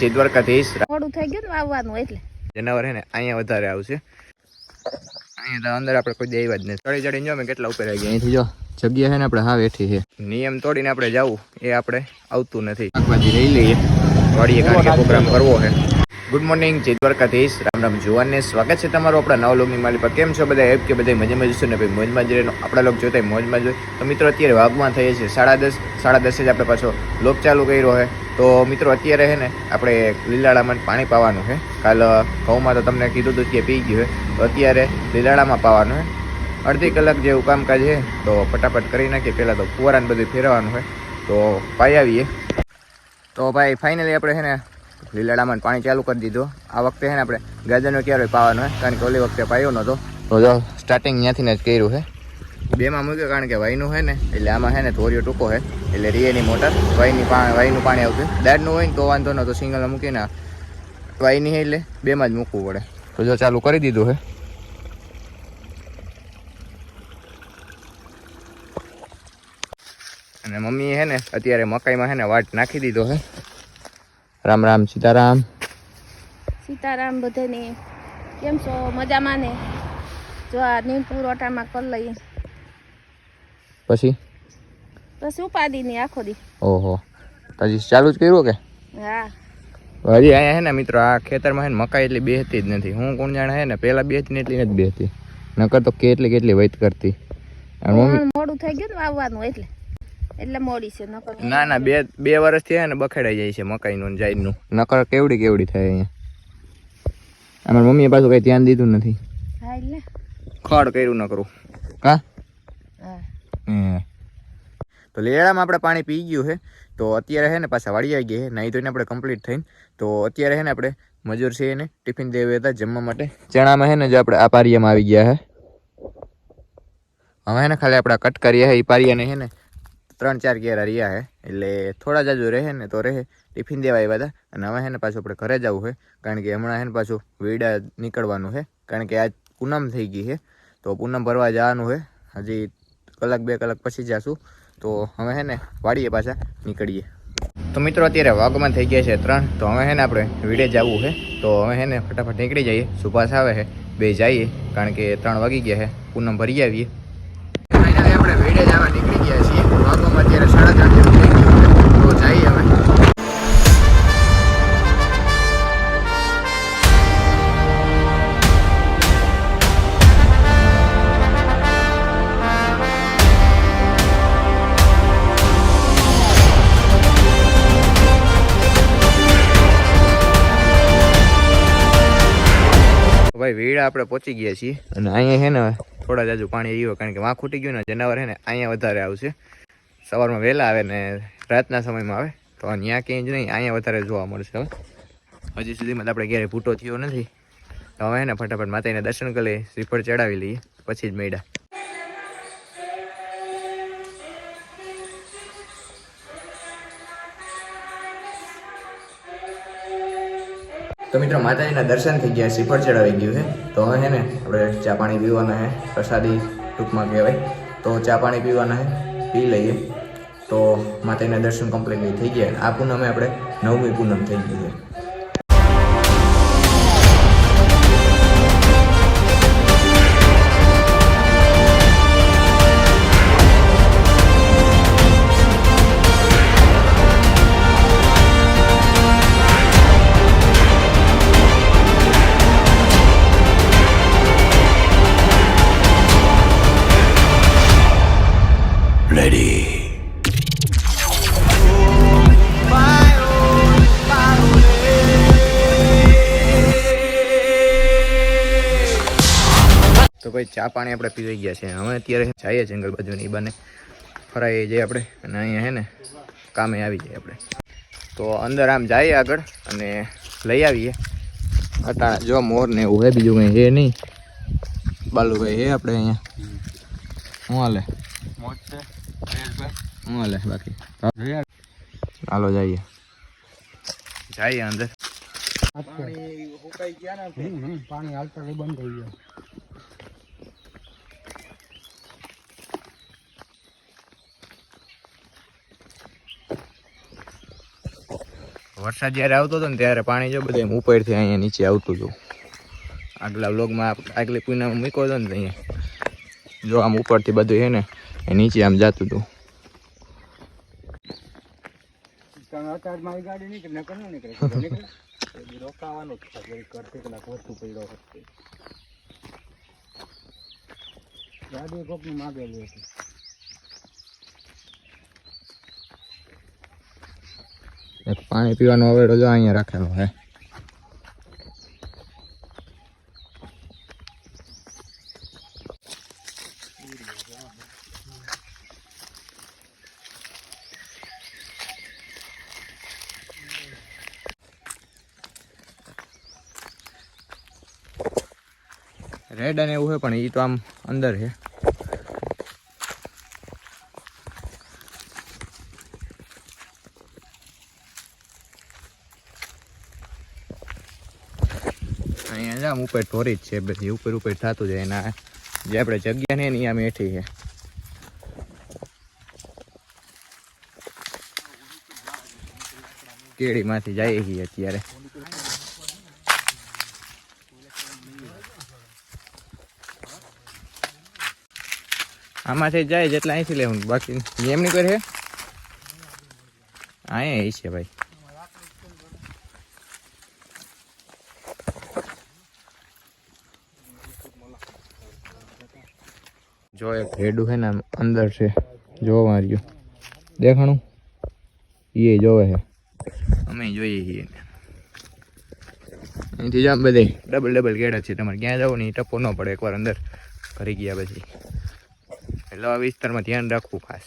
જય દ્વારકાધીશ મોડું થઈ ગયું ને આવવાનું એટલે. જનાવર હે ને અહીંયા વધારે આવશે. અહીંયા તો અંદર આપણે કોઈ દેવા જ નહીં ચડી ચડીને જો અમે કેટલા ઉપર આવી ગયા. અહીંથી જો જગ્યા છે ને આપણે હા બેઠી છે. નિયમ તોડીને આપણે જવું એ આપણે આવતું નથી. શાકભાજી લઈ લઈએ. વાડીએ કારણ કે પ્રોગ્રામ કરવો છે ગુડ મોર્નિંગ જય દ્વારકાધીશ રામ રામ જુવાનને સ્વાગત છે તમારું આપણા નવ લોકની માલી પર કેમ છો બધા એપ કે બધા મજામાં જશો ને? ભાઈ મોજમાં જ રહેનો આપણા લોક જોતા હોય મોજમાં જોઈ તો મિત્રો અત્યારે વાગમાં થઈએ છીએ સાડા દસ. સાડા દસે જ આપણે પાછો લોક ચાલુ કર્યો છે તો મિત્રો, અત્યારે છે ને આપણે લીલાડામાં પાણી પાવાનું છે. કાલ ઘઉંમાં તો તમને કીધું હતું કે પી ગયું છે. તો અત્યારે લીલાડામાં પાવાનું છે. અડધી કલાક જેવું કામકાજ છે. તો ફટાફટ કરી નાખીએ. પહેલાં તો ફુવારાને બધું ફેરવવાનું છે. તો પાઈ આવીએ. તો ભાઈ ફાઇનલી આપણે છે ને લીલાડામાં પાણી ચાલુ કરી દીધું. આ વખતે છે ને આપણે ગાજરનો ક્યારે પાવાનો છે. કારણ કે ઓલી વખતે પાયો નહોતો. તો જો સ્ટાર્ટિંગ ત્યાંથી જ કર્યું છે. બેમાં મૂક્યો કારણ કે વાયનું છે ને, એટલે આમાં છે ને ધોરિયો ટૂંકો છે, એટલે રીએની મોટર, વાયની વાયનું પાણી આવશે દાડનું હોય ને તો વાંધો ન તો સિંગલ મૂકીને વાયની છે એટલે બેમાં જ મૂકવું પડે. તો જો ચાલુ કરી દીધું છે. અને મમ્મીએ છે ને અત્યારે મકાઈમાં છે ને વાટ નાખી દીધો છે. રામ રામ, સીતારામ. સીતારામ બધાને. કેમ છો? મજામાં ને? જો આ નીમપુર ઓટામાં કરી લઈએ. પછી? બસ ઉપાડી ની આખો દી. ઓહો. પછી ચાલુ જ કર્યું કે? હા. હજી અહીંયા હે ને મિત્રો આ ખેતરમાં હે ને મકાઈ એટલી બેહતી જ નથી. હું કોણ જાણે હે ને પહેલા બેહતી ને એટલી નથી બેહતી. નકર તો કેટલી કેટલી વૈત કરતી. મોડું થઈ ગયું ને વાવવાનું એટલે. એટલે મોડી છે નકર ના ના બે બે વર્ષથી હે ને બખેડાઈ જાય છે મકાઈનું ને નકર કેવડી કેવડી થાય અહીંયા. અમારા મમ્મીએ પાછું કઈ ધ્યાન દીધું નથી. હા એટલે. ખડ કર્યું ન કરું કા? હા. હમ. તો લેડામાં આપણે પાણી પી ગયું છે તો અત્યારે છે ને પાછા વાળી આવી ગયા નહીં તો એને આપણે કમ્પ્લીટ થઈને તો અત્યારે છે ને આપણે મજૂર છે એને ટિફિન દેવા હતા જમવા માટે. ચણામાં છે ને જો આપણે આ પારિયામાં આવી ગયા છે હવે ને ખાલી આપણે કટ કરીએ છે એ પારિયાને છે ને ત્રણ ચાર કેરા રહ્યા છે એટલે થોડા જાજુ રહે ને તો રહે. ટિફિન દેવા આવ્યા હતા. અને હવે હે ને પાછું આપણે ઘરે જવું છે કારણ કે હમણાં હે ને પાછું વેડા નીકળવાનું છે કારણ કે આજ પૂનમ થઈ ગઈ છે તો પૂનમ ભરવા જવાનું છે હજી કલાક બે કલાક પછી જાશું. તો હવે છે ને વાડીએ પાછા નીકળીએ. તો મિત્રો, અત્યારે વાગમાં થઈ ગયા છે ત્રણ. તો હવે છે ને આપણે વિડે જવું છે તો હવે હે ને ફટાફટ નીકળી જઈએ. સુભાષ આવે છે બે જઈએ, કારણ કે ત્રણ વાગી ગયા છે પૂનમ ભરી આવીએ. આપણે વિડે જવા નીકળી ગયા છીએ. વાગવામાં અત્યારે સાડા ત્રણ ભાઈ વીડા આપણે પહોંચી ગયા છીએ. અને અહીંયા છે ને થોડા જાજુ પાણી રહ્યું, કારણ કે વાં ખૂટી ગયું ને, જનાવર છે ને અહીંયા વધારે આવશે. સવારમાં વહેલા આવે ને રાતના સમયમાં આવે, તો ત્યાં ક્યાંય જ નહીં, અહીંયા વધારે જોવા મળશે હવે હજી સુધીમાં આપણે ક્યારેય ભૂટો થયો નથી. તો હવે ને ફટાફટ માતાજીને દર્શન કરી શ્રીફળ ચડાવી લઈએ, પછી જ મેળા. તો મિત્રો માતાજીના દર્શન થઈ ગયા, શ્રીફળ ચડાવી ગયું છે. તો હવે છે ને આપણે ચા પાણી પીવાના છે, પ્રસાદી ટૂંકમાં કહેવાય. તો ચા પાણી પીવાના છે, પી લઈએ. તો માતાજીના દર્શન કમ્પ્લીટલી થઈ ગયા. આ પૂનમે આપણે નવમી પૂનમ થઈ ગઈ છે. ભાઈ ચા પાણી આપણે પીવાઈ ગયા છે. હવે અત્યારે જઈએ જંગલ બાજુ એ બાને ફરાઈએ જઈએ આપણે. અને અહીંયા હે ને કામે આવી જઈએ આપણે. તો અંદર આમ જઈએ આગળ અને લઈ આવીએ. અટા જો મોર ને એવું હે બીજું કંઈ હે નહીં. બાલુભાઈ હે આપણે અહીંયા. શું હાલે? શું હાલે બાકી? હાલો જઈએ. જઈએ અંદર. પાણી હાલતા બંધ થઈ ગયો. વરસાદ જ્યારે આવતો હતો ને ત્યારે પાણી જો બધે ઉપરથી અહીંયા નીચે આવતું હતું. આગલા વ્લોગમાં આગલી પૂનામાં મૂક્યો હતો ને અહીંયા. જો આમ ઉપરથી બધું છે ને, એ નીચે આમ જતું હતું. ગાડી કોક નકર માગેલી કીધું નીકળે રોકાવાનું જ છે જરીક કરતી કલાક વધુ પડ્યો વખતે ગાડી કોકનું માગેલી હતી એક પાણી પીવાનો હવે રજા અહીંયા રાખેલો હે. રેડ અને એવું છે, પણ એ તો આમ અંદર છે. અહીંયા જામ ઉપર ઢોરી જ છે બધી, ઉપર ઉપર થતું જાય એના જે આપણે જગ્યા ને એની આમ હેઠી છે. કેળીમાંથી જઈએ છીએ અત્યારે. આમાંથી જાય જેટલા અહીંથી લેવું, બાકી એમની કરે અહીંયા એ છે ભાઈ. જો એક રેડું છે ને અંદર છે, જોવા માર્યું. દેખાણું? એ જોવે છે. અમે જોઈએ છીએ અહીંથી જામ બધે ડબલ ડબલ ગેડા છે તમારે ક્યાં જવું નહીં ટપો ન પડે એકવાર અંદર. કરી ગયા પછી. એટલે આ વિસ્તારમાં ધ્યાન રાખવું ખાસ.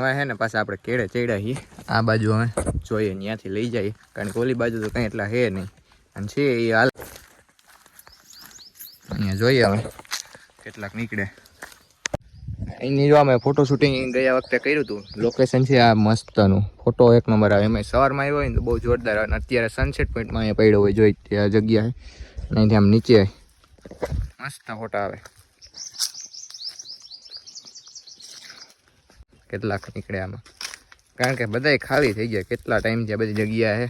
હવે હે ને પાછા આપણે કેળે ચડ્યા છીએ. આ બાજુ હવે જોઈએ ત્યાંથી લઈ જઈએ કારણ કે ઓલી બાજુ તો કંઈ એટલા હે નહીં. અને છે એ હાલ. અહીંયા જોઈએ હવે કેટલાક નીકળે. એની જો અમે ફોટો શૂટિંગ ગયા વખતે કર્યું હતું. લોકેશન છે આ મસ્તનું. ફોટો એક નંબર આવે. એમાં સવારમાં આવ્યો હોય ને તો બહુ જોરદાર અને અત્યારે સનસેટ પોઈન્ટમાં અહીંયા પડ્યો હોય જોઈ ત્યાં જગ્યાએ અને અહીંથી આમ નીચે મસ્ત ફોટા આવે. કેટલાક નીકળ્યા આમાં. કારણ કે બધાય ખાલી થઈ ગયા. કેટલા ટાઈમ છે બધી જગ્યા છે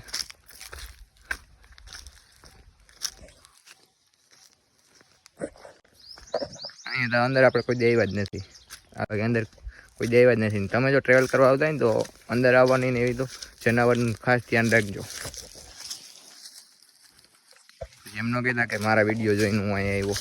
અહીંયા તો અંદર આપણે કોઈ દેવા જ નથી. આ અંદર કોઈ દેવા જ નથી. તમે જો ટ્રેવલ કરવા આવતા ને તો અંદર આવવાની ને એવી તો જનાવરનું ખાસ ધ્યાન રાખજો. એમનો કહેતા કે મારા વીડિયો જોઈને હું અહીંયા આવ્યો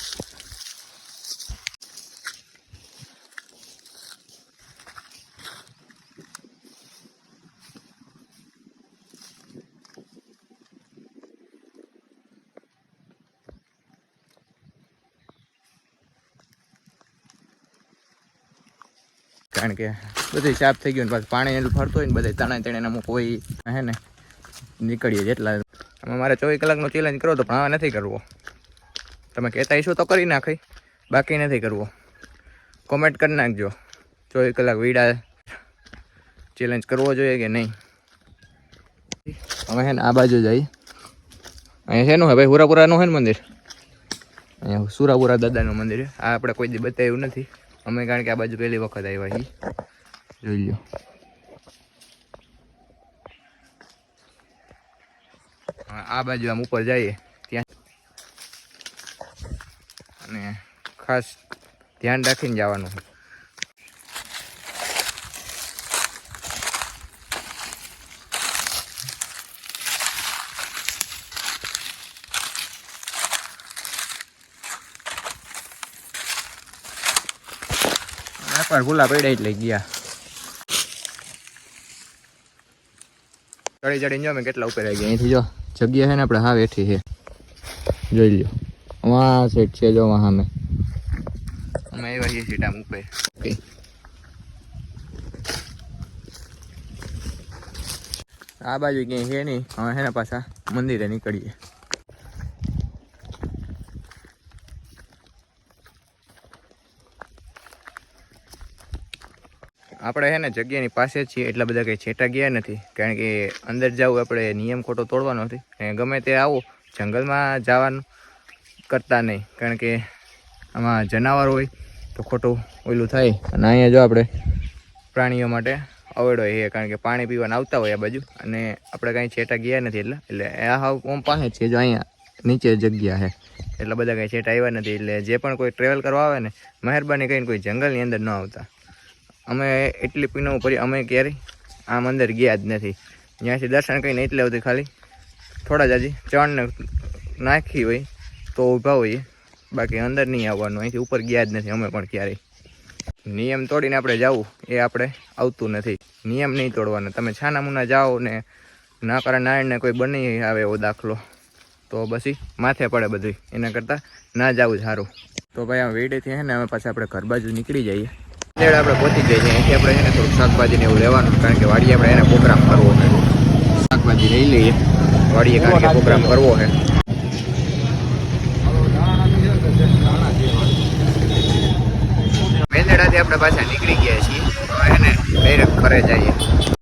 કારણ કે બધું સાફ થઈ ગયું ને પાછું પાણી એટલું ફરતું હોય ને બધા તણાઈ તણે અમુક કોઈ હે ને? નીકળીએ જેટલા. આમાં મારે ચોવીસ કલાકનો ચેલેન્જ કરો તો પણ હવે નથી કરવો. તમે કહેતા હશો તો કરી નાખી. બાકી નથી કરવો. કોમેન્ટ કરી નાખજો. ચોવીસ કલાક વીડા ચેલેન્જ કરવો જોઈએ કે નહીં? હવે હે ને આ બાજુ જઈ અહીંયા શેનું હે ભાઈ? હુરાપુરાનું છે ને મંદિર? અહીંયા સુરાપુરા દાદાનું મંદિર છે આ આપણે કોઈ દી બતાવ્યું નથી. અમે કારણ કે આ બાજુ પહેલી વખત આવ્યા છીએ. જોઈ લો આ બાજુ આમ ઉપર જઈએ, ત્યાં. અને ખાસ ધ્યાન રાખીને જવાનું. એકવાર ભૂલા પડ્યા એટલે ગયા. ચડી ચડીને જો મેં કેટલા ઉપર આવી ગયા. અહીંથી જો જગ્યા છે ને આપણે હા બેઠી છે. જોઈ લ્યો. વાહ સેટ છે જો વાહ અમે. અમે આવ્યા છીએ સીટ આમ ઉપર. આ બાજુ ક્યાંય છે નહીં. હવે છે પાછા મંદિરે નીકળીએ. આપણે હે ને જગ્યાની પાસે છીએ, એટલા બધા કંઈ છેટા ગયા નથી. કારણ કે અંદર જવું આપણે નિયમ ખોટો તોડવાનો નથી. અને ગમે તે આવો, જંગલમાં જવાનું કરતા નહીં. કારણ કે આમાં જનાવર હોય તો ખોટું ઓલું થાય. અને અહીંયા જો આપણે પ્રાણીઓ માટે અવેડો એ, કારણ કે પાણી પીવાનું આવતા હોય આ બાજુ. અને આપણે કાંઈ છેટા ગયા નથી એટલે એટલે આ હાવ ઓમ પાસે છે જો અહીંયા નીચે જગ્યા છે એટલા બધા કાંઈ છેટા આવ્યા નથી. એટલે જે પણ કોઈ ટ્રેવલ કરવા આવે ને, મહેરબાની કરીને કોઈ જંગલની અંદર ન આવતા. અમે એટલી પીનો પડી અમે ક્યારેય આમ અંદર ગયા જ નથી. ત્યાંથી દર્શન કરીને એટલે સુધી ખાલી થોડા જ હજી ચણને નાખી હોય તો ઊભા હોઈએ. બાકી અંદર નહીં આવવાનું, અહીંથી ઉપર ગયા જ નથી અમે પણ ક્યારેય. નિયમ તોડીને આપણે જવું, એ આપણે આવતું નથી. નિયમ નહીં તોડવાનો. તમે છાનામુના જાઓ ને ના કરે નારાયણને કોઈ બની આવે એવો દાખલો, તો પછી માથે પડે બધું એના કરતાં ના જવું સારું. તો ભાઈ આ વેડેથી હે ને, અમે પાછા આપણે ઘર બાજુ નીકળી જઈએ. ત્યારે આપણે પહોંચી જઈએ છીએ. અહીંથી આપણે એને થોડુંક શાકભાજી ને એવું લેવાનું, કારણ કે વાડીએ આપણે એને પ્રોગ્રામ કરવો છે. શાકભાજી લઈ લઈએ. વાડીએ કારણ કે પ્રોગ્રામ કરવો છે. મેંદડાથી આપણે પાછા નીકળી ગયા છીએ. એને ડાયરેક્ટ ઘરે જઈએ.